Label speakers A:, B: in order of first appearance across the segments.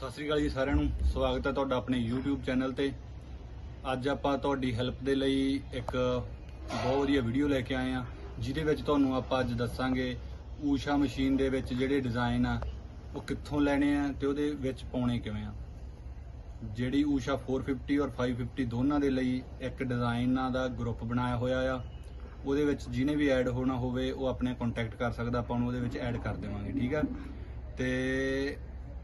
A: ਸਤਿ ਸ੍ਰੀ ਅਕਾਲ ਜੀ ਸਾਰਿਆਂ ਨੂੰ। ਸਵਾਗਤ ਹੈ ਤੁਹਾਡਾ ਆਪਣੇ YouTube ਚੈਨਲ ਤੇ। ਅੱਜ ਆਪਾਂ ਤੁਹਾਡੀ ਹੈਲਪ ਦੇ ਲਈ ਇੱਕ ਬਹੁਤ ਵਧੀਆ ਵੀਡੀਓ ਲੈ ਕੇ ਆਏ ਆ ਜਿਹਦੇ ਵਿੱਚ ਤੁਹਾਨੂੰ ਆਪਾਂ ਅੱਜ ਦੱਸਾਂਗੇ ਊਸ਼ਾ ਮਸ਼ੀਨ ਦੇ ਵਿੱਚ ਜਿਹੜੇ ਡਿਜ਼ਾਈਨ ਆ, ਉਹ ਕਿੱਥੋਂ ਲੈਣੇ ਆ ਤੇ ਉਹਦੇ ਵਿੱਚ ਪਾਉਣੇ ਕਿਵੇਂ ਆ। ਜਿਹੜੀ ਊਸ਼ਾ 450 ਔਰ 550 ਦੋਨਾਂ ਦੇ ਲਈ ਇੱਕ ਡਿਜ਼ਾਈਨਾਂ ਦਾ ਗਰੁੱਪ ਬਣਾਇਆ ਹੋਇਆ ਆ। ਉਹਦੇ ਵਿੱਚ ਜਿਹਨੇ ਵੀ ਐਡ ਹੋਣਾ ਹੋਵੇ, ਉਹ ਆਪਣੇ ਕੰਟੈਕਟ ਕਰ ਸਕਦਾ, ਆਪਾਂ ਉਹਨੂੰ ਉਹਦੇ ਵਿੱਚ ਐਡ ਕਰ ਦੇਵਾਂਗੇ, ਠੀਕ ਆ? ਤੇ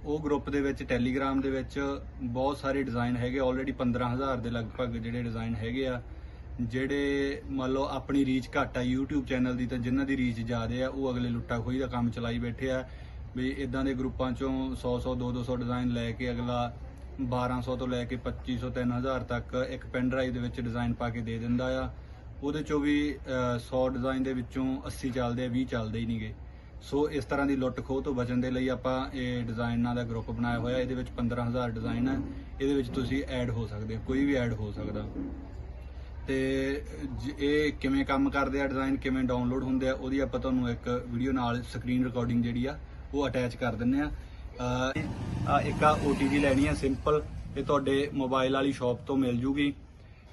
A: ਉਹ ਗਰੁੱਪ ਦੇ ਵਿੱਚ ਟੈਲੀਗ੍ਰਾਮ ਦੇ ਵਿੱਚ ਬਹੁਤ ਸਾਰੇ ਡਿਜ਼ਾਈਨ ਹੈਗੇ ਆਲਰੇਡੀ 15000 ਦੇ ਲਗਭਗ ਜਿਹੜੇ ਡਿਜ਼ਾਈਨ ਹੈਗੇ ਆ ਜਿਹੜੇ ਮੰਨ ਲਓ ਆਪਣੀ ਰੀਚ ਘੱਟ ਆ YouTube ਚੈਨਲ ਦੀ ਤਾਂ ਜਿਨ੍ਹਾਂ ਦੀ ਰੀਚ ਜ਼ਿਆਦੇ ਆ ਉਹ ਅਗਲੇ ਲੁੱਟਾ ਖੋਈ ਦਾ ਕੰਮ ਚਲਾਈ ਬੈਠੇ ਆ। ਵੀ ਇਦਾਂ ਦੇ ਗਰੁੱਪਾਂ ਚੋਂ 100 100 200 200 ਡਿਜ਼ਾਈਨ ਲੈ ਕੇ ਅਗਲਾ 1200 ਤੋਂ ਲੈ ਕੇ 2500 3000 ਤੱਕ ਇੱਕ ਪੈਨ ਡਰਾਈਵ ਦੇ ਵਿੱਚ ਡਿਜ਼ਾਈਨ ਪਾ ਕੇ ਦੇ ਦਿੰਦਾ ਆ। ਉਹਦੇ ਚੋਂ ਵੀ ਅਹ, 100 ਡਿਜ਼ਾਈਨ ਦੇ ਵਿੱਚੋਂ 80 ਚੱਲਦੇ ਆ 20 ਚੱਲਦੇ ਹੀ ਨਹੀਂਗੇ ਸੋ ਇਸ ਤਰ੍ਹਾਂ ਦੀ ਲੁੱਟ ਖੋਹ ਤੋਂ ਬਚਣ ਦੇ ਲਈ ਆਪਾਂ ਇਹ ਡਿਜ਼ਾਈਨਾਂ ਦਾ ਗਰੁੱਪ ਬਣਾਇਆ ਹੋਇਆ। ਇਹਦੇ ਵਿੱਚ 15000 ਡਿਜ਼ਾਈਨ ਹੈ। ਇਹਦੇ ਵਿੱਚ ਤੁਸੀਂ ਐਡ ਹੋ ਸਕਦੇ ਹੋ। ਕੋਈ ਵੀ ਐਡ ਹੋ ਸਕਦਾ। ਤੇ ਜ- ਇਹ ਕਿਵੇਂ ਕੰਮ ਕਰਦੇ ਆ ਡਿਜ਼ਾਈਨ ਕਿਵੇਂ ਡਾਊਨਲੋਡ ਹੁੰਦੇ ਆ, ਉਹਦੀ ਆਪਾਂ ਤੁਹਾਨੂੰ ਇੱਕ ਵੀਡੀਓ ਨਾਲ ਸਕਰੀਨ ਰਿਕਾਰਡਿੰਗ ਜਿਹੜੀ ਆ, ਉਹ ਅਟੈਚ ਕਰ ਦਿੰਨੇ ਆ। ਆ ਇੱਕ ਆ OTG ਲੈਣੀ ਆ ਸਿੰਪਲ ਇਹ ਤੁਹਾਡੇ ਮੋਬਾਈਲ ਵਾਲੀ ਸ਼ਾਪ ਤੋਂ ਮਿਲ ਜੂਗੀ।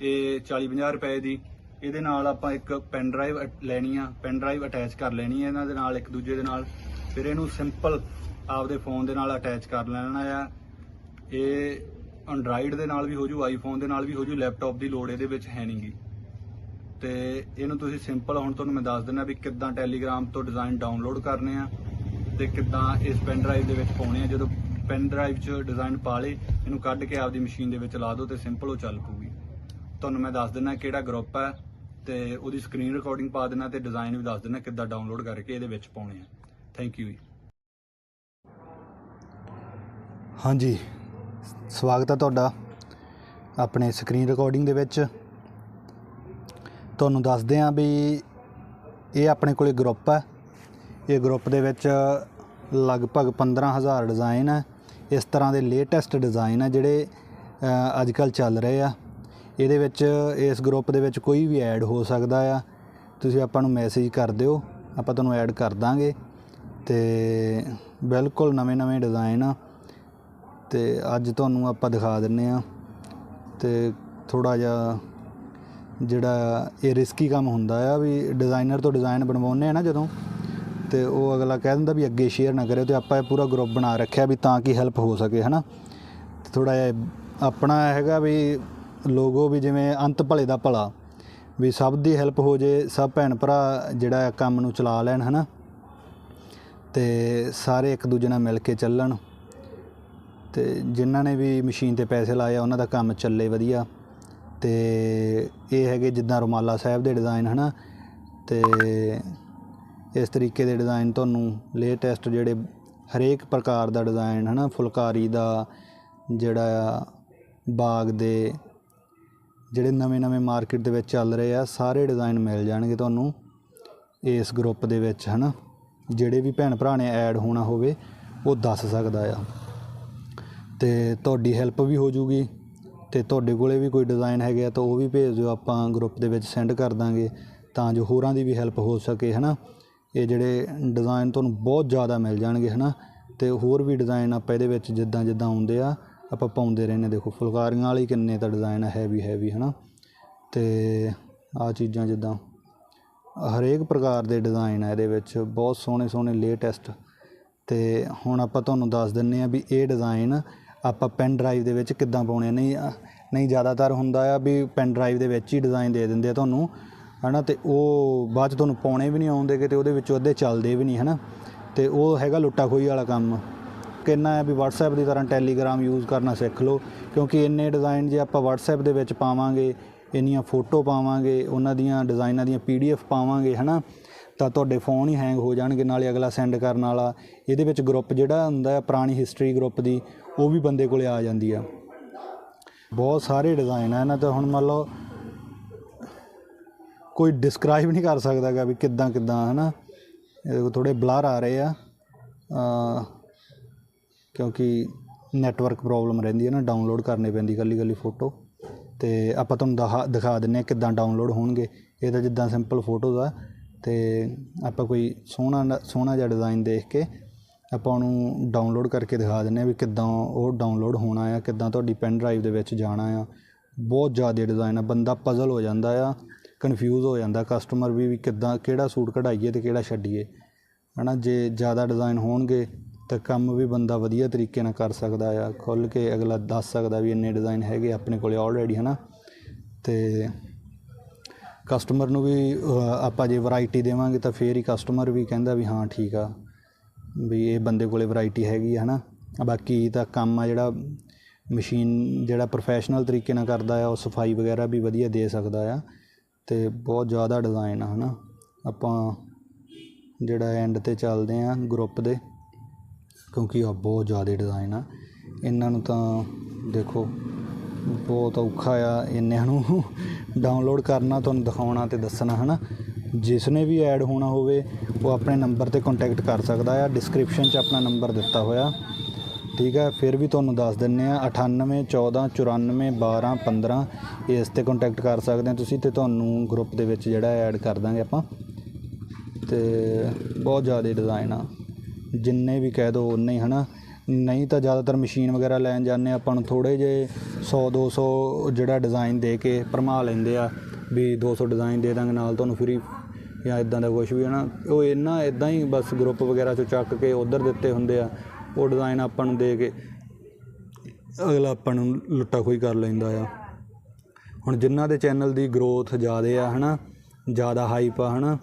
A: ਇਹ 40 50 ਰੁਪਏ ਦੀ। ਇਹਦੇ ਨਾਲ ਆਪਾਂ ਇੱਕ ਪੈਨ ਡਰਾਈਵ ਲੈਣੀ ਆ ਪੈਨ ਡਰਾਈਵ ਅਟੈਚ ਕਰ ਲੈਣੀ ਹੈ ਇਹਨਾਂ ਦੇ ਨਾਲ, ਇੱਕ ਦੂਜੇ ਦੇ ਨਾਲ। ਫਿਰ ਇਹਨੂੰ ਸਿੰਪਲ ਆਪਦੇ ਫੋਨ ਦੇ ਨਾਲ ਅਟੈਚ ਕਰ ਲੈਣਾ ਆ। ਇਹ ਐਂਡਰਾਇਡ ਦੇ ਨਾਲ ਵੀ ਹੋ ਜੂ ਆਈਫੋਨ ਦੇ ਨਾਲ ਵੀ ਹੋ ਜੂ ਲੈਪਟਾਪ ਦੀ ਲੋੜ ਇਹਦੇ ਵਿੱਚ ਹੈ ਨਹੀਂਗੀ ਤੇ ਇਹਨੂੰ ਤੁਸੀਂ ਸਿੰਪਲ ਹੁਣ ਤੁਹਾਨੂੰ ਮੈਂ ਦੱਸ ਦਿੰਦਾ ਵੀ ਕਿੱਦਾਂ ਟੈਲੀਗ੍ਰਾਮ ਤੋਂ ਡਿਜ਼ਾਈਨ ਡਾਊਨਲੋਡ ਕਰਨੇ ਆ ਤੇ ਕਿੱਦਾਂ ਇਸ ਪੈਨ ਡਰਾਈਵ ਦੇ ਵਿੱਚ ਪਾਉਣੇ ਆ। ਜਦੋਂ ਪੈਨ ਡਰਾਈਵ 'ਚ ਡਿਜ਼ਾਈਨ ਪਾ ਲੇ ਇਹਨੂੰ ਕੱਢ ਕੇ ਆਪਦੀ ਮਸ਼ੀਨ ਦੇ ਵਿੱਚ ਲਾ ਦਿਓ ਤੇ ਸਿੰਪਲ ਉਹ ਚੱਲ ਪੂਗੀ ਤੁਹਾਨੂੰ ਮੈਂ ਦੱਸ ਦਿੰਦਾ ਕਿਹੜਾ ਗਰੁੱਪ ਹੈ ਤੇ ਉਹਦੀ ਸਕਰੀਨ ਰਿਕਾਰਡਿੰਗ ਪਾ ਦੇਣਾ ਤੇ ਡਿਜ਼ਾਈਨ ਵੀ ਦੱਸ ਦੇਣਾ ਕਿੱਦਾਂ ਡਾਊਨਲੋਡ ਕਰਕੇ ਇਹਦੇ ਵਿੱਚ ਪਾਉਣੇ ਆ। ਥੈਂਕ ਯੂ ਜੀ।
B: ਹਾਂਜੀ। ਸਵਾਗਤ ਹੈ ਤੁਹਾਡਾ ਆਪਣੇ ਸਕਰੀਨ ਰਿਕਾਰਡਿੰਗ ਦੇ ਵਿੱਚ। ਤੁਹਾਨੂੰ ਦੱਸਦੇ ਹਾਂ ਵੀ ਇਹ ਆਪਣੇ ਕੋਲੇ ਗਰੁੱਪ ਹੈ ਇਹ ਗਰੁੱਪ ਦੇ ਵਿੱਚ ਲਗਭਗ 15000 ਡਿਜ਼ਾਈਨ ਹੈ ਇਸ ਤਰ੍ਹਾਂ ਦੇ ਲੇਟੈਸਟ ਡਿਜ਼ਾਈਨ ਹੈ ਜਿਹੜੇ ਅੱਜ ਕੱਲ ਚੱਲ ਰਹੇ ਆ। ਇਹਦੇ ਵਿੱਚ, ਇਸ ਗਰੁੱਪ ਦੇ ਵਿੱਚ ਕੋਈ ਵੀ ਐਡ ਹੋ ਸਕਦਾ ਆ। ਤੁਸੀਂ ਆਪਾਂ ਨੂੰ ਮੈਸੇਜ ਕਰ ਦਿਓ। ਆਪਾਂ ਤੁਹਾਨੂੰ ਐਡ ਕਰ ਦਾਂਗੇ। ਤੇ ਬਿਲਕੁਲ ਨਵੇਂ-ਨਵੇਂ ਡਿਜ਼ਾਈਨ ਆ। ਤੇ ਅੱਜ ਤੁਹਾਨੂੰ ਆਪਾਂ ਦਿਖਾ ਦਿੰਨੇ ਆ। ਤੇ ਥੋੜਾ ਜਿਹਾ ਜਿਹੜਾ ਇਹ ਰਿਸਕੀ ਕੰਮ ਹੁੰਦਾ ਆ ਵੀ ਡਿਜ਼ਾਈਨਰ ਤੋਂ ਡਿਜ਼ਾਈਨ ਬਣਵਾਉਂਦੇ ਆ ਨਾ ਜਦੋਂ, ਤੇ ਉਹ ਅਗਲਾ ਕਹਿ ਦਿੰਦਾ ਵੀ ਅੱਗੇ ਸ਼ੇਅਰ ਨਾ ਕਰਿਓ ਤੇ ਆਪਾਂ ਇਹ ਪੂਰਾ ਗਰੁੱਪ ਬਣਾ ਰੱਖਿਆ ਵੀ ਤਾਂ ਕਿ ਹੈਲਪ ਹੋ ਸਕੇ, ਹਨਾ? ਥੋੜਾ ਜਿਹਾ ਆਪਣਾ ਹੈਗਾ ਵੀ ਲੋਗੋ ਵੀ ਜਿਵੇਂ ਅੰਤ ਭਲੇ ਦਾ ਭਲਾ, ਵੀ ਸਭ ਦੀ ਹੈਲਪ ਹੋ ਜੇ, ਸਭ ਭੈਣ ਭਰਾ ਜਿਹੜਾ ਕੰਮ ਨੂੰ ਚਲਾ ਲੈਣ, ਹਨਾ? ਤੇ ਸਾਰੇ ਇੱਕ ਦੂਜੇ ਨਾਲ ਮਿਲ ਕੇ ਚੱਲਣ। ਤੇ ਜਿਨ੍ਹਾਂ ਨੇ ਵੀ ਮਸ਼ੀਨ ਤੇ ਪੈਸੇ ਲਾਏ ਆ, ਉਹਨਾਂ ਦਾ ਕੰਮ ਚੱਲੇ ਵਧੀਆ। ਤੇ ਇਹ ਹੈਗੇ ਜਿੱਦਾਂ ਰੁਮਾਲਾ ਸਾਹਿਬ ਦੇ ਡਿਜ਼ਾਈਨ ਹਨਾ? ਤੇ ਇਸ ਤਰੀਕੇ ਦੇ ਡਿਜ਼ਾਈਨ ਤੁਹਾਨੂੰ ਲੇਟੈਸਟ ਜਿਹੜੇ ਹਰੇਕ ਪ੍ਰਕਾਰ ਦਾ ਡਿਜ਼ਾਈਨ ਹਨਾ? ਫੁਲਕਾਰੀ ਦਾ ਜਿਹੜਾ ਆ, ਬਾਗ ਦੇ ਜਿਹੜੇ ਨਵੇਂ-ਨਵੇਂ ਮਾਰਕੀਟ ਦੇ ਵਿੱਚ ਚੱਲ ਰਹੇ ਆ, ਸਾਰੇ ਡਿਜ਼ਾਈਨ ਮਿਲ ਜਾਣਗੇ ਤੁਹਾਨੂੰ ਇਸ ਗਰੁੱਪ ਦੇ ਵਿੱਚ, ਹਨਾ? ਜਿਹੜੇ ਵੀ ਭੈਣ ਭਰਾ ਨੇ ਐਡ ਹੋਣਾ ਹੋਵੇ, ਉਹ ਦੱਸ ਸਕਦਾ ਆ। ਤੇ ਤੁਹਾਡੀ ਹੈਲਪ ਵੀ ਹੋ ਜੂਗੀ ਤੇ ਤੁਹਾਡੇ ਕੋਲੇ ਵੀ ਕੋਈ ਡਿਜ਼ਾਈਨ ਹੈਗੇ ਆ, ਤਾਂ ਉਹ ਵੀ ਭੇਜ ਦਿਓ, ਆਪਾਂ ਗਰੁੱਪ ਦੇ ਵਿੱਚ ਸੈਂਡ ਕਰ ਦਾਂਗੇ, ਤਾਂ ਜੋ ਹੋਰਾਂ ਦੀ ਵੀ ਹੈਲਪ ਹੋ ਸਕੇ, ਹਨਾ? ਇਹ ਜਿਹੜੇ ਡਿਜ਼ਾਈਨ ਤੁਹਾਨੂੰ ਬਹੁਤ ਜ਼ਿਆਦਾ ਮਿਲ ਜਾਣਗੇ, ਹਨਾ? ਤੇ ਹੋਰ ਵੀ ਡਿਜ਼ਾਈਨ ਆਪਾਂ ਇਹਦੇ ਵਿੱਚ ਜਿੱਦਾਂ ਜਿੱਦਾਂ ਆਉਂਦੇ ਆ ਆਪਾਂ ਪਾਉਂਦੇ ਰਹਿੰਦੇ ਦੇਖੋ, ਫੁਲਕਾਰੀਆਂ ਵਾਲੀ ਕਿੰਨੇ ਤਾਂ ਡਿਜ਼ਾਈਨ ਹੈਵੀ ਹੈਵੀ ਹੈ ਨਾ ਤੇ ਆ ਚੀਜ਼ਾਂ ਜਿੱਦਾਂ, ਹਰੇਕ ਪ੍ਰਕਾਰ ਦੇ ਡਿਜ਼ਾਈਨ ਆ ਇਹਦੇ ਵਿੱਚ, ਬਹੁਤ ਸੋਹਣੇ ਸੋਹਣੇ ਲੇਟੈਸਟ ਤੇ ਹੁਣ ਆਪਾਂ ਤੁਹਾਨੂੰ ਦੱਸ ਦਿੰਨੇ ਆ ਵੀ ਇਹ ਡਿਜ਼ਾਈਨ ਆਪਾਂ ਪੈਨ ਡਰਾਈਵ ਦੇ ਵਿੱਚ ਕਿੱਦਾਂ ਪਾਉਣੇ ਨਹੀਂ ਨਹੀਂ ਜ਼ਿਆਦਾਤਰ ਹੁੰਦਾ ਆ ਵੀ ਪੈਨ ਡਰਾਈਵ ਦੇ ਵਿੱਚ ਹੀ ਡਿਜ਼ਾਈਨ ਦੇ ਦਿੰਦੇ ਆ ਤੁਹਾਨੂੰ, ਹਨਾ? ਤੇ ਉਹ ਬਾਅਦ ਚ ਤੁਹਾਨੂੰ ਪਾਉਣੇ ਵੀ ਨਹੀਂ ਆਉਂਦੇ ਕਿ ਤੇ ਉਹਦੇ ਵਿੱਚੋਂ ਅੱਧੇ ਚੱਲਦੇ ਵੀ ਨਹੀਂ, ਹਨਾ? ਤੇ ਉਹ ਹੈਗਾ ਲੁੱਟਾ ਖੋਈ ਵਾਲਾ ਕੰਮ। ਕਿੰਨਾ ਹੈ ਵੀ WhatsApp ਦੀ ਤਰ੍ਹਾਂ Telegram ਯੂਜ਼ ਕਰਨਾ ਸਿੱਖ ਲਓ, ਕਿਉਂਕਿ ਇੰਨੇ ਡਿਜ਼ਾਈਨ ਜੇ ਆਪਾਂ WhatsApp ਦੇ ਵਿੱਚ ਪਾਵਾਂਗੇ, ਇੰਨੀਆਂ ਫੋਟੋ ਪਾਵਾਂਗੇ, ਉਹਨਾਂ ਦੀਆਂ ਡਿਜ਼ਾਈਨਾਂ ਦੀਆਂ PDF ਪਾਵਾਂਗੇ, ਹਨਾ, ਤਾਂ ਤੁਹਾਡੇ ਫੋਨ ਹੀ ਹੈਂਗ ਹੋ ਜਾਣਗੇ, ਨਾਲੇ ਅਗਲਾ ਸੈਂਡ ਕਰਨ ਵਾਲਾ। ਇਹਦੇ ਵਿੱਚ ਗਰੁੱਪ ਜਿਹੜਾ ਹੁੰਦਾ ਹੈ, ਪੁਰਾਣੀ ਹਿਸਟਰੀ ਗਰੁੱਪ ਦੀ, ਉਹ ਵੀ ਬੰਦੇ ਕੋਲੇ ਆ ਜਾਂਦੀ ਆ। ਬਹੁਤ ਸਾਰੇ ਡਿਜ਼ਾਈਨ ਆ, ਇਹਨਾਂ ਤੇ ਹੁਣ ਮੰਨ ਲਓ, ਕੋਈ ਡਿਸਕ੍ਰਾਈਬ ਨਹੀਂ ਕਰ ਸਕਦਾਗਾ ਵੀ ਕਿੱਦਾਂ ਕਿੱਦਾਂ ਹਨਾ। ਇਹ ਥੋੜੇ ਬਲਰ ਆ ਰਹੇ ਆ। ਕਿਉਂਕਿ ਨੈਟਵਰਕ ਪ੍ਰੋਬਲਮ ਰਹਿੰਦੀ ਹੈ ਨਾ ਡਾਊਨਲੋਡ ਕਰਨੀ ਪੈਂਦੀ ਕੱਲੀ ਕੱਲੀ ਫੋਟੋ ਤੇ ਆਪਾਂ ਤੁਹਾਨੂੰ ਦਿਖਾ ਦਿਖਾ ਦਿੰਨੇ ਆ ਕਿੱਦਾਂ ਡਾਊਨਲੋਡ ਹੋਣਗੇ। ਇਹ ਤਾਂ ਜਿੱਦਾਂ ਸਿੰਪਲ ਫੋਟੋਜ਼ ਆ। ਤੇ ਆਪਾਂ ਕੋਈ ਸੋਹਣਾ ਨਾ- ਸੋਹਣਾ ਜਿਹਾ ਡਿਜ਼ਾਈਨ ਦੇਖ ਕੇ ਆਪਾਂ ਉਹਨੂੰ ਡਾਊਨਲੋਡ ਕਰਕੇ ਦਿਖਾ ਦਿੰਨੇ ਆ ਵੀ ਕਿੱਦਾਂ ਉਹ ਡਾਊਨਲੋਡ ਹੋਣਾ ਆ, ਕਿੱਦਾਂ ਤੁਹਾਡੀ ਪੈਨ ਡਰਾਈਵ ਦੇ ਵਿੱਚ ਜਾਣਾ ਆ। ਬਹੁਤ ਜ਼ਿਆਦਾ ਡਿਜ਼ਾਈਨ ਆ, ਬੰਦਾ ਪਜ਼ਲ ਹੋ ਜਾਂਦਾ ਆ ਕਨਫਿਊਜ਼ ਹੋ ਜਾਂਦਾ ਕਸਟਮਰ ਵੀ ਵੀ ਕਿੱਦਾਂ, ਕਿਹੜਾ ਸੂਟ ਕਢਾਈਏ ਤੇ ਕਿਹੜਾ ਛੱਡੀਏ। ਹਨਾ, ਜੇ ਜ਼ਿਆਦਾ ਡਿਜ਼ਾਈਨ ਹੋਣਗੇ ਤਾਂ ਕੰਮ ਵੀ ਬੰਦਾ ਵਧੀਆ ਤਰੀਕੇ ਨਾਲ ਕਰ ਸਕਦਾ ਆ ਖੁੱਲ ਕੇ ਅਗਲਾ ਦੱਸ ਸਕਦਾ ਵੀ ਇੰਨੇ ਡਿਜ਼ਾਈਨ ਹੈਗੇ ਆਪਣੇ ਕੋਲੇ ਆਲਰੇਡੀ ਹਨਾ? ਤੇ ਕਸਟਮਰ ਨੂੰ ਵੀ ਆਪਾਂ ਜੇ ਵੈਰਾਈਟੀ ਦੇਵਾਂਗੇ ਤਾਂ ਫੇਰ ਹੀ ਕਸਟਮਰ ਵੀ ਕਹਿੰਦਾ ਵੀ ਹਾਂ, ਠੀਕ ਆ, ਵੀ ਇਹ ਬੰਦੇ ਕੋਲੇ ਵੈਰਾਈਟੀ ਹੈਗੀ ਹੈ ਹਨਾ? ਬਾਕੀ ਤਾਂ ਕੰਮ ਆ ਜਿਹੜਾ ਮਸ਼ੀਨ ਜਿਹੜਾ ਪ੍ਰੋਫੈਸ਼ਨਲ ਤਰੀਕੇ ਨਾਲ ਕਰਦਾ ਆ, ਉਹ ਸਫ਼ਾਈ ਵਗੈਰਾ ਵੀ ਵਧੀਆ ਦੇ ਸਕਦਾ ਆ, ਤੇ ਬਹੁਤ ਜ਼ਿਆਦਾ ਡਿਜ਼ਾਈਨ ਆ, ਹਨਾ? ਆਪਾਂ ਜਿਹੜਾ ਐਂਡ ਤੇ ਚੱਲਦੇ ਆ ਗਰੁੱਪ ਦੇ ਕਿਉਂਕਿ ਆ ਬਹੁਤ ਜ਼ਿਆਦਾ ਡਿਜ਼ਾਇਨ ਆ। ਇਹਨਾਂ ਨੂੰ ਤਾਂ ਦੇਖੋ, ਬਹੁਤ ਔਖਾ ਆ ਇੰਨਿਆਂ ਨੂੰ ਡਾਊਨਲੋਡ ਕਰਨਾ, ਤੁਹਾਨੂੰ ਦਿਖਾਉਣਾ ਤੇ ਦੱਸਣਾ, ਹਨਾ? ਜਿਸ ਨੇ ਵੀ ਐਡ ਹੋਣਾ ਹੋਵੇ, ਉਹ ਆਪਣੇ ਨੰਬਰ ਤੇ ਕੰਟੈਕਟ ਕਰ ਸਕਦਾ ਆ। ਡਿਸਕ੍ਰਿਪਸ਼ਨ 'ਚ ਆਪਣਾ ਨੰਬਰ ਦਿੱਤਾ ਹੋਇਆ। ਠੀਕ ਹੈ ਫਿਰ ਵੀ ਤੁਹਾਨੂੰ ਦੱਸ ਦਿੰਨੇ ਆ 98 14 94 12 15 ਇਸ ਤੇ ਕੰਟੈਕਟ ਕਰ ਸਕਦੇ ਆ ਤੁਸੀਂ ਤੇ ਤੁਹਾਨੂੰ ਗਰੁੱਪ ਦੇ ਵਿੱਚ ਜਿਹੜਾ ਐਡ ਕਰ ਦਾਂਗੇ ਆਪਾਂ। ਤੇ ਬਹੁਤ ਜ਼ਿਆਦਾ ਡਿਜ਼ਾਈਨ ਆ। ਜਿੰਨੇ ਵੀ ਕਹਿ ਦੋ ਉਨੇ ਹੀ, ਹਨਾ? ਨਹੀਂ ਤਾਂ ਜ਼ਿਆਦਾਤਰ ਮਸ਼ੀਨ ਵਗੈਰਾ ਲੈਣ ਜਾਂਦੇ ਆਪਾਂ ਨੂੰ ਥੋੜੇ ਜੇ 100 200 ਜਿਹੜਾ ਡਿਜ਼ਾਈਨ ਦੇ ਕੇ ਭਰਮਾ ਲੈਂਦੇ ਆ, ਵੀ 200 ਡਿਜ਼ਾਈਨ ਦੇ ਦਾਂਗੇ, ਨਾਲ ਤੁਹਾਨੂੰ ਫ੍ਰੀ ਜਾਂ ਇਦਾਂ ਦਾ ਕੁਝ ਵੀ, ਹਨਾ? ਉਹ ਇਹਨਾਂ ਇਦਾਂ ਹੀ ਬਸ ਗਰੁੱਪ ਵਗੈਰਾ ਚੋਂ ਚੱਕ ਕੇ ਉਧਰ ਦਿੱਤੇ ਹੁੰਦੇ ਆ, ਉਹ ਡਿਜ਼ਾਈਨ ਆਪਾਂ ਨੂੰ ਦੇ ਕੇ ਅਗਲਾ ਆਪਾਂ ਨੂੰ ਲੁੱਟਾ ਖੋਈ ਕਰ ਲੈਂਦਾ ਆ। ਹੁਣ ਜਿਨ੍ਹਾਂ ਦੇ ਚੈਨਲ ਦੀ ਗਰੋਥ ਜ਼ਿਆਦੇ ਆ, ਹਨਾ? ਜ਼ਿਆਦਾ ਹਾਈਪ ਆ, ਹਨਾ?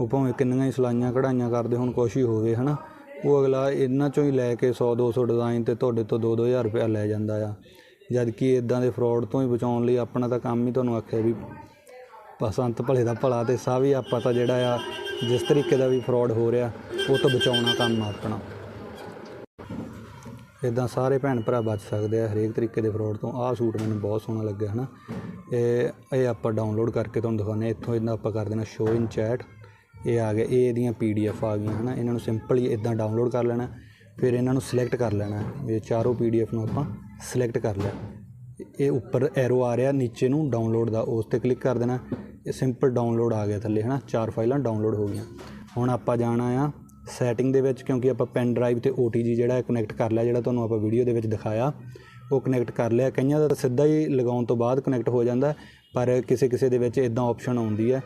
B: ਉਹ ਭਾਵੇਂ ਕਿੰਨੀਆਂ ਹੀ ਸਲਾਈਆਂ ਕਢਾਈਆਂ ਕਰਦੇ, ਹੁਣ ਕੁਛ ਹੀ ਹੋਵੇ ਹਨਾ? ਉਹ ਅਗਲਾ ਇਹਨਾਂ ਚੋਂ ਹੀ ਲੈ ਕੇ 100 200 ਡਿਜ਼ਾਈਨ ਤੇ ਤੁਹਾਡੇ ਤੋਂ 2-2000 ਰੁਪਇਆ ਲੈ ਜਾਂਦਾ ਆ। ਜਦ ਕਿ ਇਦਾਂ ਦੇ ਫਰਾਡ ਤੋਂ ਹੀ ਬਚਾਉਣ ਲਈ ਆਪਣਾ ਤਾਂ ਕੰਮ ਹੀ ਤੁਹਾਨੂੰ ਆਖਿਆ ਵੀ ਬਸੰਤ ਭਲੇ ਦਾ ਭਲਾ ਤੇ ਸਭ ਹੀ ਆਪਾਂ ਤਾਂ ਜਿਹੜਾ ਆ, ਜਿਸ ਤਰੀਕੇ ਦਾ ਵੀ ਫਰਾਡ ਹੋ ਰਿਹਾ, ਉਹ ਤੋਂ ਬਚਾਉਣਾ ਕੰਮ ਆ ਆਪਣਾ। ਇਦਾਂ ਸਾਰੇ ਭੈਣ ਭਰਾ ਬਚ ਸਕਦੇ ਆ ਹਰੇਕ ਤਰੀਕੇ ਦੇ ਫਰਾਡ ਤੋਂ। ਆਹ ਸੂਟ ਮੈਨੂੰ ਬਹੁਤ ਸੋਹਣਾ ਲੱਗਿਆ, ਹਨਾ? ਇਹ ਇਹ ਆਪਾਂ ਡਾਊਨਲੋਡ ਕਰਕੇ ਤੁਹਾਨੂੰ ਦਿਖਾਉਂਦੇ ਹਾਂ। ਇੱਥੋਂ ਇਹਨਾਂ ਆਪਾਂ ਕਰ ਦੇਣਾ ਸ਼ੋ ਇਨ ਚੈਟ ਇਹ ਆ ਗਿਆ, ਇਹ ਇਹਦੀਆਂ ਪੀਡੀਐਫ ਆ ਗਈਆਂ, ਹਨਾ। ਇਹਨਾਂ ਨੂੰ ਸਿੰਪਲ ਹੀ ਇਦਾਂ ਡਾਊਨਲੋਡ ਕਰ ਲੈਣਾ, ਫਿਰ ਇਹਨਾਂ ਨੂੰ ਸਿਲੈਕਟ ਕਰ ਲੈਣਾ। ਇਹ ਚਾਰੋਂ ਪੀਡੀਐਫ ਨੂੰ ਆਪਾਂ ਸਿਲੈਕਟ ਕਰ ਲਿਆ। ਇਹ ਉੱਪਰ ਐਰੋ ਆ ਰਿਹਾ, ਨੀਚੇ ਨੂੰ ਡਾਊਨਲੋਡ ਦਾ, ਉਸ ਤੇ ਕਲਿੱਕ ਕਰ ਦੇਣਾ। ਇਹ ਸਿੰਪਲ ਡਾਊਨਲੋਡ ਆ ਗਿਆ ਥੱਲੇ, ਹਨਾ। ਚਾਰ ਫਾਈਲਾਂ ਡਾਊਨਲੋਡ ਹੋ ਗਈਆਂ। ਹੁਣ ਆਪਾਂ ਜਾਣਾ ਆ ਸੈਟਿੰਗ ਦੇ ਵਿੱਚ, ਕਿਉਂਕਿ ਆਪਾਂ ਪੈਨ ਡਰਾਈਵ ਤੇ OTG ਜਿਹੜਾ ਕਨੈਕਟ ਕਰ ਲਿਆ, ਜਿਹੜਾ ਤੁਹਾਨੂੰ ਆਪਾਂ ਵੀਡੀਓ ਦੇ ਵਿੱਚ ਦਿਖਾਇਆ, ਉਹ ਕਨੈਕਟ ਕਰ ਲਿਆ। ਕਈਆਂ ਦਾ ਤਾਂ ਸਿੱਧਾ ਹੀ ਲਗਾਉਣ ਤੋਂ ਬਾਅਦ ਕਨੈਕਟ ਹੋ ਜਾਂਦਾ, ਪਰ ਕਿਸੇ ਕਿਸੇ ਦੇ ਵਿੱਚ ਇਦਾਂ ਆਪਸ਼ਨ ਆਉਂਦੀ ਹੈ।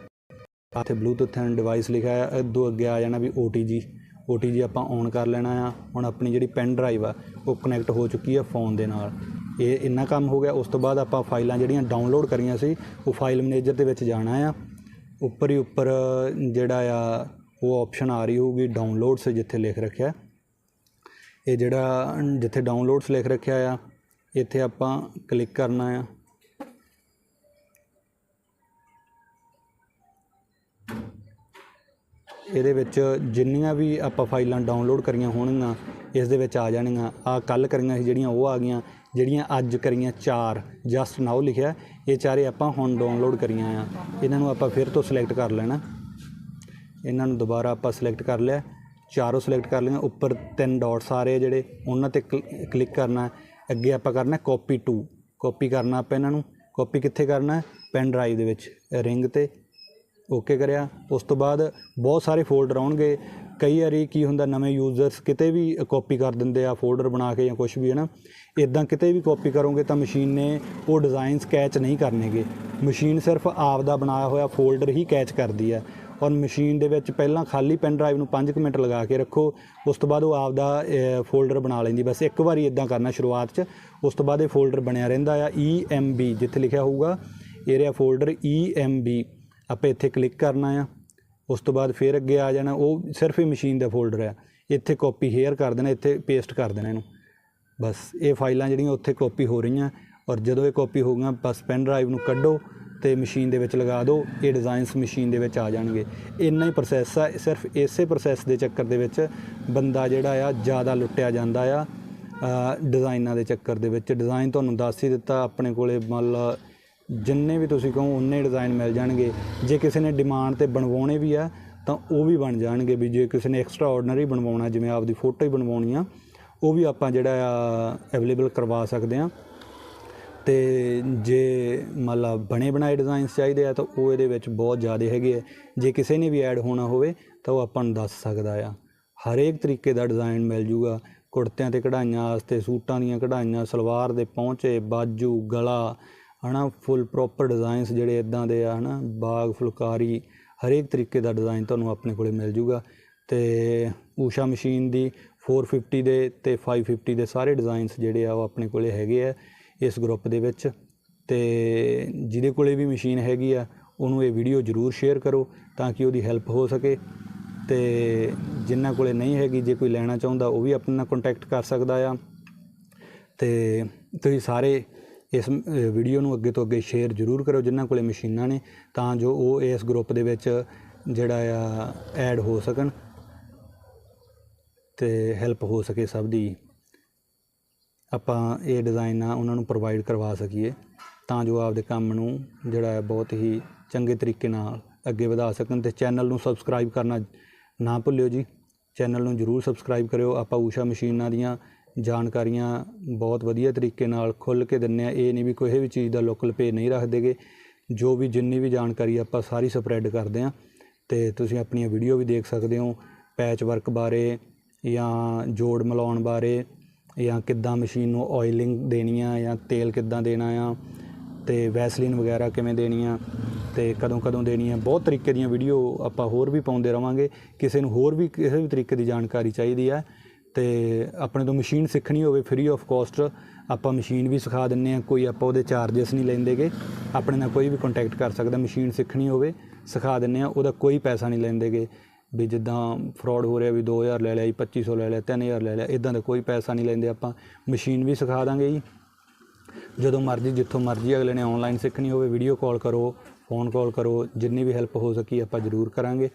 B: ਆਥੇ ਬਲੂਟੁੱਥ ਐਂਡ ਡਿਵਾਈਸ ਲਿਖਿਆ ਹੈ। ਅੱਗੋਂ ਅੱਗੇ ਆ ਜਾਣਾ ਵੀ OTG OTG ਆਪਾਂ ਔਨ ਕਰ ਲੈਣਾ ਆ। ਹੁਣ ਆਪਣੀ ਜਿਹੜੀ ਪੈਨ ਡਰਾਈਵ ਆ, ਉਹ ਕਨੈਕਟ ਹੋ ਚੁੱਕੀ ਆ ਫੋਨ ਦੇ ਨਾਲ। ਇਹ ਇੰਨਾ ਕੰਮ ਹੋ ਗਿਆ। ਉਸ ਤੋਂ ਬਾਅਦ ਆਪਾਂ ਫਾਈਲਾਂ ਜਿਹੜੀਆਂ ਡਾਊਨਲੋਡ ਕਰੀਆਂ ਸੀ, ਉਹ ਫਾਈਲ ਮੈਨੇਜਰ ਦੇ ਵਿੱਚ ਜਾਣਾ ਆ। ਉੱਪਰ ਹੀ ਉੱਪਰ ਜਿਹੜਾ ਆ, ਉਹ ਆਪਸ਼ਨ ਆ ਰਹੀ ਹੋਊਗੀ ਡਾਊਨਲੋਡਸ ਜਿੱਥੇ ਲਿਖ ਰੱਖਿਆ। ਇਹ ਜਿਹੜਾ ਜਿੱਥੇ ਡਾਊਨਲੋਡਸ ਲਿਖ ਰੱਖਿਆ ਆ, ਇੱਥੇ ਆਪਾਂ ਕਲਿੱਕ ਕਰਨਾ ਆ। ਇਹਦੇ ਵਿੱਚ ਜਿੰਨੀਆਂ ਵੀ ਆਪਾਂ ਫਾਈਲਾਂ ਡਾਊਨਲੋਡ ਕਰੀਆਂ ਹੋਣਗੀਆਂ, ਇਸ ਦੇ ਵਿੱਚ ਆ ਜਾਣਗੀਆਂ। ਆ ਕੱਲ ਕਰੀਆਂ ਸੀ ਜਿਹੜੀਆਂ ਉਹ ਆ ਗਈਆਂ, ਜਿਹੜੀਆਂ ਅੱਜ ਕਰੀਆਂ ਚਾਰ, ਜਸਟ ਨਾਓ ਲਿਖਿਆ। ਇਹ ਚਾਰੇ ਆਪਾਂ ਹੁਣ ਡਾਊਨਲੋਡ ਕਰੀਆਂ ਆ। ਇਹਨਾਂ ਨੂੰ ਆਪਾਂ ਫਿਰ ਤੋਂ ਸਿਲੈਕਟ ਕਰ ਲੈਣਾ। ਇਹਨਾਂ ਨੂੰ ਦੁਬਾਰਾ ਆਪਾਂ ਸਿਲੈਕਟ ਕਰ ਲਿਆ। ਚਾਰੋਂ ਸਿਲੈਕਟ ਕਰ ਲਈਆਂ। ਉੱਪਰ ਤਿੰਨ ਡਾਟਸ ਆ ਰਹੇ ਆ ਜਿਹੜੇ, ਉਹਨਾਂ ਤੇ ਕਲਿੱਕ ਕਰਨਾ। ਅੱਗੇ ਆਪਾਂ ਕਰਨਾ ਕਾਪੀ ਟੂ ਕਾਪੀ ਕਰਨਾ ਆਪਾਂ ਇਹਨਾਂ ਨੂੰ। ਕਾਪੀ ਕਿੱਥੇ ਕਰਨਾ? ਹੈ ਪੈਨ ਡਰਾਈਵ ਦੇ ਵਿੱਚ ਰਿੰਗ ਤੇ। ਓਕੇ ਕਰਿਆ। ਉਸ ਤੋਂ ਬਾਅਦ ਬਹੁਤ ਸਾਰੇ ਫੋਲਡਰ ਆਉਣਗੇ। ਕਈ ਵਾਰੀ ਕੀ ਹੁੰਦਾ, ਨਵੇਂ ਯੂਜ਼ਰਸ ਕਿਤੇ ਵੀ ਕਾਪੀ ਕਰ ਦਿੰਦੇ ਆ ਫੋਲਡਰ ਬਣਾ ਕੇ ਜਾਂ ਕੁਝ ਵੀ ਹੈ ਨਾ ਇਦਾਂ ਕਿਤੇ ਵੀ ਕਾਪੀ ਕਰੋਗੇ ਤਾਂ ਮਸ਼ੀਨ ਨੇ ਉਹ ਡਿਜ਼ਾਈਨਸ ਕੈਚ ਨਹੀਂ ਕਰਨੇਗੇ। ਮਸ਼ੀਨ ਸਿਰਫ ਆਪ ਦਾ ਬਣਾਇਆ ਹੋਇਆ ਫੋਲਡਰ ਹੀ ਕੈਚ ਕਰਦੀ ਆ। ਔਰ ਮਸ਼ੀਨ ਦੇ ਵਿੱਚ ਪਹਿਲਾਂ ਖਾਲੀ ਪੈਨ ਡਰਾਈਵ ਨੂੰ 5 ਮਿੰਟ ਲਗਾ ਕੇ ਰੱਖੋ। ਉਸ ਤੋਂ ਬਾਅਦ ਉਹ ਆਪ ਦਾ ਫੋਲਡਰ ਬਣਾ ਲੈਂਦੀ। ਬਸ ਇੱਕ ਵਾਰੀ ਇਦਾਂ ਕਰਨਾ ਸ਼ੁਰੂਆਤ 'ਚ। ਉਸ ਤੋਂ ਬਾਅਦ ਇਹ ਫੋਲਡਰ ਬਣਿਆ ਰਹਿੰਦਾ ਆ EMB ਜਿੱਥੇ ਲਿਖਿਆ ਹੋਊਗਾ ਏਰੀਆ ਫੋਲਡਰ EMB ਆਪਾਂ ਇੱਥੇ ਕਲਿੱਕ ਕਰਨਾ ਆ ਉਸ ਤੋਂ ਬਾਅਦ ਫਿਰ ਅੱਗੇ ਆ ਜਾਣਾ ਉਹ ਸਿਰਫ ਹੀ ਮਸ਼ੀਨ ਦਾ ਫੋਲਡਰ ਆ। ਇੱਥੇ ਕਾਪੀ ਹੇਅਰ ਕਰ ਦੇਣਾ ਇੱਥੇ ਪੇਸਟ ਕਰ ਦੇਣਾ ਇਹਨੂੰ। ਬਸ ਇਹ ਫਾਈਲਾਂ ਜਿਹੜੀਆਂ ਉੱਥੇ ਕਾਪੀ ਹੋ ਰਹੀਆਂ ਔਰ ਜਦੋਂ ਇਹ ਕਾਪੀ ਹੋ ਗਈਆਂ ਬਸ ਪੈਨ ਡਰਾਈਵ ਨੂੰ ਕੱਢੋ ਤੇ ਮਸ਼ੀਨ ਦੇ ਵਿੱਚ ਲਗਾ ਦਿਓ ਇਹ ਡਿਜ਼ਾਈਨਸ ਮਸ਼ੀਨ ਦੇ ਵਿੱਚ ਆ ਜਾਣਗੇ। ਇੰਨਾ ਹੀ ਪ੍ਰੋਸੈਸ ਆ ਸਿਰਫ ਇਸੇ ਪ੍ਰੋਸੈਸ ਦੇ ਚੱਕਰ ਦੇ ਵਿੱਚ ਬੰਦਾ ਜਿਹੜਾ ਆ ਜ਼ਿਆਦਾ ਲੁੱਟਿਆ ਜਾਂਦਾ ਆ ਅ, ਡਿਜ਼ਾਈਨਾਂ ਦੇ ਚੱਕਰ ਦੇ ਵਿੱਚ। ਡਿਜ਼ਾਈਨ ਤੁਹਾਨੂੰ ਦੱਸ ਹੀ ਦਿੱਤਾ ਆਪਣੇ ਕੋਲੇ ਮੰਨ ਲਾ ਜਿੰਨੇ ਵੀ ਤੁਸੀਂ ਕਹੋ, ਉਨੇ ਡਿਜ਼ਾਈਨ ਮਿਲ ਜਾਣਗੇ। ਜੇ ਕਿਸੇ ਨੇ ਡਿਮਾਂਡ ਤੇ ਬਣਵਾਉਣੇ ਵੀ ਆ, ਤਾਂ ਉਹ ਵੀ ਬਣ ਜਾਣਗੇ ਵੀ ਜੇ ਕਿਸੇ ਨੇ ਐਕਸਟਰਾ ਆਰਡੀਨਰੀ ਬਣਵਾਉਣਾ, ਜਿਵੇਂ ਆਪਦੀ ਫੋਟੋ ਹੀ ਬਣਵਾਉਣੀ ਆ, ਉਹ ਵੀ ਆਪਾਂ ਜਿਹੜਾ ਆ ਅਵੇਲੇਬਲ ਕਰਵਾ ਸਕਦੇ ਆ। ਤੇ ਜੇ ਮੰਨ ਲਾ ਬਣੇ ਬਣਾਏ ਡਿਜ਼ਾਈਨਸ ਚਾਹੀਦੇ ਆ, ਤਾਂ ਉਹ ਇਹਦੇ ਵਿੱਚ ਬਹੁਤ ਜ਼ਿਆਦਾ ਹੈਗੇ ਆ। ਜੇ ਕਿਸੇ ਨੇ ਵੀ ਐਡ ਹੋਣਾ ਹੋਵੇ, ਤਾਂ ਉਹ ਆਪਾਂ ਨੂੰ ਦੱਸ ਸਕਦਾ ਆ। ਹਰੇਕ ਤਰੀਕੇ ਦਾ ਡਿਜ਼ਾਈਨ ਮਿਲ ਜੂਗਾ। ਕੁੜਤਿਆਂ ਤੇ ਕਢਾਈਆਂ ਵਾਸਤੇ, ਸੂਟਾਂ ਦੀਆਂ ਕਢਾਈਆਂ, ਸਲਵਾਰ ਦੇ ਪਹੁੰਚੇ ਬਾਜੂ, ਗਲਾ ਹਨਾ ਫੁੱਲ ਪ੍ਰੋਪਰ ਡਿਜ਼ਾਈਨਸ ਜਿਹੜੇ ਇਦਾਂ ਦੇ ਆ, ਹਨਾ, ਬਾਗ, ਫੁਲਕਾਰੀ, ਹਰੇਕ ਤਰੀਕੇ ਦਾ ਡਿਜ਼ਾਈਨ ਤੁਹਾਨੂੰ ਆਪਣੇ ਕੋਲੇ ਮਿਲ ਜੂਗਾ। ਤੇ ਊਸ਼ਾ ਮਸ਼ੀਨ ਦੀ 450 ਦੇ ਤੇ 550 ਦੇ ਸਾਰੇ ਡਿਜ਼ਾਈਨਸ ਜਿਹੜੇ ਆ, ਉਹ ਆਪਣੇ ਕੋਲੇ ਹੈਗੇ ਆ ਇਸ ਗਰੁੱਪ ਦੇ ਵਿੱਚ। ਤੇ ਜਿਹਦੇ ਕੋਲੇ ਵੀ ਮਸ਼ੀਨ ਹੈਗੀ ਆ, ਉਹਨੂੰ ਇਹ ਵੀਡੀਓ ਜ਼ਰੂਰ ਸ਼ੇਅਰ ਕਰੋ ਤਾਂ ਕਿ ਉਹਦੀ ਹੈਲਪ ਹੋ ਸਕੇ। ਤੇ ਜਿਨ੍ਹਾਂ ਕੋਲੇ ਨਹੀਂ ਹੈਗੀ, ਜੇ ਕੋਈ ਲੈਣਾ ਚਾਹੁੰਦਾ, ਉਹ ਵੀ ਆਪਣੇ ਨਾਲ ਕੰਟੈਕਟ ਕਰ ਸਕਦਾ ਆ। ਤੇ ਤੁਸੀਂ ਸਾਰੇ ਇਸ ਵੀਡੀਓ ਨੂੰ ਅੱਗੇ ਤੋਂ ਅੱਗੇ ਸ਼ੇਅਰ ਜ਼ਰੂਰ ਕਰੋ ਜਿਨ੍ਹਾਂ ਕੋਲੇ ਮਸ਼ੀਨਾਂ ਨੇ, ਤਾਂ ਜੋ ਉਹ ਇਸ ਗਰੁੱਪ ਦੇ ਵਿੱਚ ਜਿਹੜਾ ਆ ਐਡ ਹੋ ਸਕਣ ਤੇ ਹੈਲਪ ਹੋ ਸਕੇ ਸਭ ਦੀ। ਆਪਾਂ ਇਹ ਡਿਜ਼ਾਈਨ ਆ, ਉਹਨਾਂ ਨੂੰ ਪ੍ਰੋਵਾਈਡ ਕਰਵਾ ਸਕੀਏ, ਤਾਂ ਜੋ ਆਪਦੇ ਕੰਮ ਨੂੰ ਜਿਹੜਾ ਹੈ ਬਹੁਤ ਹੀ ਚੰਗੇ ਤਰੀਕੇ ਨਾਲ ਅੱਗੇ ਵਧਾ ਸਕਣ ਤੇ ਚੈਨਲ ਨੂੰ ਸਬਸਕ੍ਰਾਈਬ ਕਰਨਾ ਨਾ ਭੁੱਲਿਓ ਜੀ। ਚੈਨਲ ਨੂੰ ਜਰੂਰ ਸਬਸਕ੍ਰਾਈਬ ਕਰਿਓ। ਆਪਾਂ ਊਸ਼ਾ ਮਸ਼ੀਨਾਂ ਦੀਆਂ ਜਾਣਕਾਰੀਆਂ ਬਹੁਤ ਵਧੀਆ ਤਰੀਕੇ ਨਾਲ ਖੁੱਲ੍ਹ ਕੇ ਦਿੰਨੇ ਆ। ਇਹ ਨਹੀਂ ਵੀ ਕੋਈ ਵੀ ਚੀਜ਼ ਦਾ ਲੁੱਕ ਲਪੇ ਨਹੀਂ ਰੱਖਦੇਗੇ ਜੋ ਵੀ ਜਿੰਨੀ ਵੀ ਜਾਣਕਾਰੀ ਆਪਾਂ ਸਾਰੀ ਸਪਰੈਡ ਕਰਦੇ ਆ। ਤੇ ਤੁਸੀਂ ਆਪਣੀਆਂ ਵੀਡੀਓ ਵੀ ਦੇਖ ਸਕਦੇ ਹੋ ਪੈਚ ਵਰਕ ਬਾਰੇ ਜਾਂ ਜੋੜ ਮਿਲਾਉਣ ਬਾਰੇ ਜਾਂ ਕਿੱਦਾਂ ਮਸ਼ੀਨ ਨੂੰ ਆਇਲਿੰਗ ਦੇਣੀ ਆ ਜਾਂ ਤੇਲ ਕਿੱਦਾਂ ਦੇਣਾ ਆ ਤੇ ਵੈਸਲੀਨ ਵਗੈਰਾ ਕਿਵੇਂ ਦੇਣੀ ਆ ਤੇ ਕਦੋਂ ਕਦੋਂ ਦੇਣੀ ਆ। ਬਹੁਤ ਤਰੀਕੇ ਦੀਆਂ ਵੀਡੀਓ ਆਪਾਂ ਹੋਰ ਵੀ ਪਾਉਂਦੇ ਰਵਾਂਗੇ। ਕਿਸੇ ਨੂੰ ਹੋਰ ਵੀ, ਕਿਸੇ ਵੀ ਤਰੀਕੇ ਦੀ ਜਾਣਕਾਰੀ ਚਾਹੀਦੀ ਆ। ਤੇ ਆਪਣੇ ਤੋਂ ਮਸ਼ੀਨ ਸਿੱਖਣੀ ਹੋਵੇ ਫ੍ਰੀ ਆਫ ਕਾਸਟ ਆਪਾਂ ਮਸ਼ੀਨ ਵੀ ਸਿਖਾ ਦਿੰਨੇ ਆ ਕੋਈ ਆਪਾਂ ਉਹਦੇ ਚਾਰजेस ਨਹੀਂ ਲੈਂਦੇਗੇ ਆਪਣੇ ਨਾਲ ਕੋਈ ਵੀ ਕੰਟੈਕਟ ਕਰ ਸਕਦਾ, ਮਸ਼ੀਨ ਸਿੱਖਣੀ ਹੋਵੇ, ਸਿਖਾ ਦਿੰਨੇ ਆ ਉਹਦਾ ਕੋਈ ਪੈਸਾ ਨਹੀਂ ਲੈਂਦੇਗੇ ਵੀ ਜਿੱਦਾਂ ਫਰਾਡ ਹੋ ਰਿਹਾ ਵੀ 2000 ਲੈ ਲਿਆ ਜੀ 2500 ਲੈ ਲਿਆ 3000 ਲੈ ਲਿਆ ਇਦਾਂ ਦਾ ਕੋਈ ਪੈਸਾ ਨਹੀਂ ਲੈਂਦੇ ਆਪਾਂ। ਮਸ਼ੀਨ ਵੀ ਸਿਖਾ ਦਾਂਗੇ ਜੀ। ਜਦੋਂ ਮਰਜ਼ੀ, ਜਿੱਥੋਂ ਮਰਜ਼ੀ ਅਗਲੇ ਨੇ ਆਨਲਾਈਨ ਸਿੱਖਣੀ ਹੋਵੇ ਵੀਡੀਓ ਕਾਲ ਕਰੋ ਫੋਨ ਕਾਲ ਕਰੋ, ਜਿੰਨੀ ਵੀ ਹੈਲਪ ਹੋ ਸਕੀ ਆਪਾਂ ਜ਼ਰੂਰ ਕਰਾਂਗੇ।